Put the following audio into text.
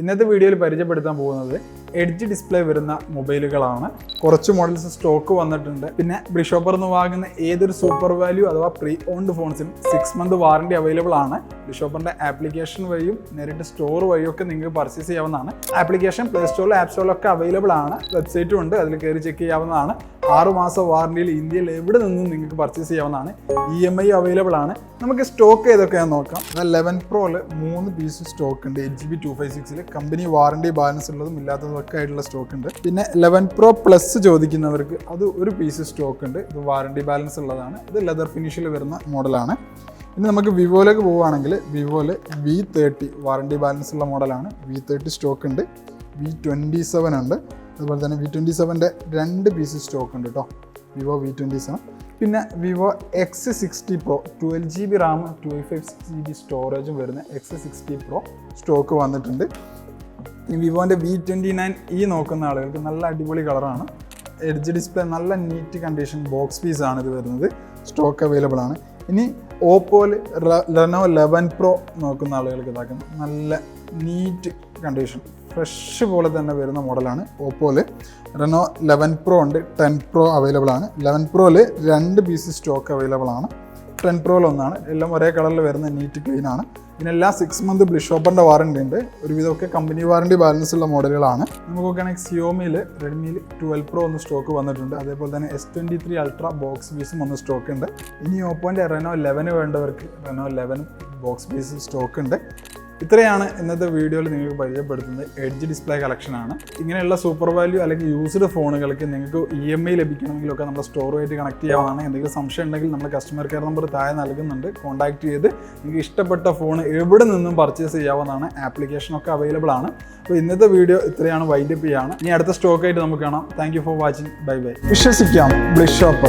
ഇന്നത്തെ വീഡിയോയിൽ പരിചയപ്പെടുത്താൻ പോകുന്നത് എഡ്ജ് ഡിസ്പ്ലേ വരുന്ന മൊബൈലുകളാണ്. കുറച്ച് മോഡൽസ് സ്റ്റോക്ക് വന്നിട്ടുണ്ട്. പിന്നെ ബ്രിഷോപ്പർ എന്ന് വാങ്ങുന്ന ഏതൊരു സൂപ്പർ വാല്യൂ അഥവാ പ്രീ ഓൺഡ് ഫോൺസിനും സിക്സ് മന്ത് വാറണ്ടി അവൈലബിൾ ആണ്. ബ്രിഷോപ്പറിന്റെ ആപ്ലിക്കേഷൻ വഴിയും നേരിട്ട് സ്റ്റോർ വഴിയും ഒക്കെ നിങ്ങൾക്ക് പർച്ചേസ് ചെയ്യാവുന്നതാണ്. ആപ്ലിക്കേഷൻ പ്ലേ സ്റ്റോറിലും ആപ്പ് സ്റ്റോറിലൊക്കെ അവൈലബിൾ ആണ്. വെബ്സൈറ്റും ഉണ്ട്. അതിൽ കയറി ചെക്ക് ചെയ്യാവുന്നതാണ്. ആറ് മാസം വാറണ്ടിയിൽ ഇന്ത്യയിൽ എവിടെ നിന്നും നിങ്ങൾക്ക് പർച്ചേസ് ചെയ്യാവുന്നതാണ്. ഇ എം ഐ അവൈലബിൾ ആണ്. നമുക്ക് സ്റ്റോക്ക് ഏതൊക്കെയാണെന്ന് നോക്കാം. ലെവൻ പ്രോയിൽ മൂന്ന് പീസ് സ്റ്റോക്ക് ഉണ്ട്. എച്ച് ബി ടു ഫൈവ് സിക്സിൽ കമ്പനി വാറണ്ടി ബാലൻസ് ഉള്ളതും ഇല്ലാത്തതും ഒക്കെ ആയിട്ടുള്ള സ്റ്റോക്ക് ഉണ്ട്. പിന്നെ ലെവൻ പ്രോ പ്ലസ് ചോദിക്കുന്നവർക്ക് അത് ഒരു പീസ് സ്റ്റോക്ക് ഉണ്ട്. ഇത് വാറണ്ടി ബാലൻസ് ഉള്ളതാണ്. ഇത് ലെതർ ഫിനിഷിൽ വരുന്ന മോഡലാണ് ഇനി നമുക്ക് വിവോയിലേക്ക് പോവുകയാണെങ്കിൽ വിവോയിൽ വി തേർട്ടി വാറണ്ടി ബാലൻസ് ഉള്ള മോഡലാണ് വി തേർട്ടി സ്റ്റോക്ക് ഉണ്ട്. വി ട്വന്റി സെവൻ ഉണ്ട്. അതുപോലെ തന്നെ വി ട്വന്റി സെവന്റെ രണ്ട് പീസ് സ്റ്റോക്ക് ഉണ്ട് കേട്ടോ വിവോ വി ട്വന്റി സെവൻ പിന്നെ Vivo X sixty pro twelve G B RAM twelve five G B സ്റ്റോറേജും വരുന്ന എക്സ് സിക്സ്റ്റി പ്രോ സ്റ്റോക്ക് വന്നിട്ടുണ്ട്. വിവോന്റെ വി ട്വന്റി നയൻ ഈ നോക്കുന്ന ആളുകൾക്ക് നല്ല അടിപൊളി കളറാണ് എഡ്ജ് ഡിസ്പ്ലേ നല്ല നീറ്റ് കണ്ടീഷൻ ബോക്സ് പീസാണ് ഇത് വരുന്നത്. സ്റ്റോക്ക് അവൈലബിൾ ആണ്. ഇനി ഓപ്പോയിൽ ലെനോ ലെവൻ പ്രോ നോക്കുന്ന ആളുകൾക്ക് ഇതാക്കുന്നത് നല്ല നീറ്റ് കണ്ടീഷൻ ഫ്രഷ് പോലെ തന്നെ വരുന്ന മോഡലാണ് ഓപ്പോയിൽ റെനോ ലെവൻ പ്രോ ഉണ്ട് ടെൻ പ്രോ അവൈലബിൾ ആണ്. ലെവൻ പ്രോയിൽ രണ്ട് പീസ് സ്റ്റോക്ക് അവൈലബിൾ ആണ്. ടെൻ പ്രോയിൽ ഒന്നാണ്. എല്ലാം ഒരേ കളറിൽ വരുന്ന നീറ്റ് ക്ലീൻ ആണ്. ഇതിനെല്ലാം സിക്സ് മന്ത് ബ്ലിഷോപ്പറിന്റെ വാറണ്ടി ഉണ്ട്. ഒരുവിധമൊക്കെ കമ്പനി വാറണ്ടി ബാലൻസ് ഉള്ള മോഡലുകളാണ് നമുക്ക് നോക്കുകയാണെങ്കിൽ സിയോമിയിൽ റെഡ്മിയിൽ ട്വൽവ് പ്രോ ഒന്ന് സ്റ്റോക്ക് വന്നിട്ടുണ്ട്. അതേപോലെ തന്നെ S twenty three ultra box പീസും ഒന്ന് സ്റ്റോക്ക് ഉണ്ട്. ഇനി ഓപ്പോന്റെ റെനോ ലെവന് വേണ്ടവർക്ക് Reno eleven box piece stock ഉണ്ട്. ഇത്രയാണ് ഇന്നത്തെ വീഡിയോയിൽ നിങ്ങൾക്ക് പരിചയപ്പെടുത്തുന്നത് എഡ്ജ് ഡിസ്പ്ലേ ആണ് ഇങ്ങനെയുള്ള സൂപ്പർ വാല്യൂ അല്ലെങ്കിൽ യൂസ്ഡ് ഫോണുകൾക്ക് നിങ്ങൾക്ക് ഇ എം ഐ ലഭിക്കണമെങ്കിലൊക്കെ നമ്മുടെ സ്റ്റോറുമായിട്ട് കണക്ട് ചെയ്യാവുന്നതാണ്. എന്തെങ്കിലും സംശയം ഉണ്ടെങ്കിൽ നമ്മൾ കസ്റ്റമർ കെയർ നമ്പർ താഴെ നൽകുന്നുണ്ട്. കോൺടാക്ട് ചെയ്ത് നിങ്ങൾക്ക് ഇഷ്ടപ്പെട്ട ഫോൺ എവിടെ നിന്നും പർച്ചേസ് ചെയ്യാവുന്നതാണ് ആപ്ലിക്കേഷനൊക്കെ അവൈലബിൾ ആണ്. അപ്പോൾ ഇന്നത്തെ വീഡിയോ ഇത്രയാണ് വൈൻഡപ്പ് ചെയ്യാണ്. ഇനി അടുത്ത സ്റ്റോക്കായിട്ട് നമുക്ക് കാണാം. Thank for watching bye bye വിശ്വസിക്കാം. ബ്ലിഷ് ഷോപ്പ്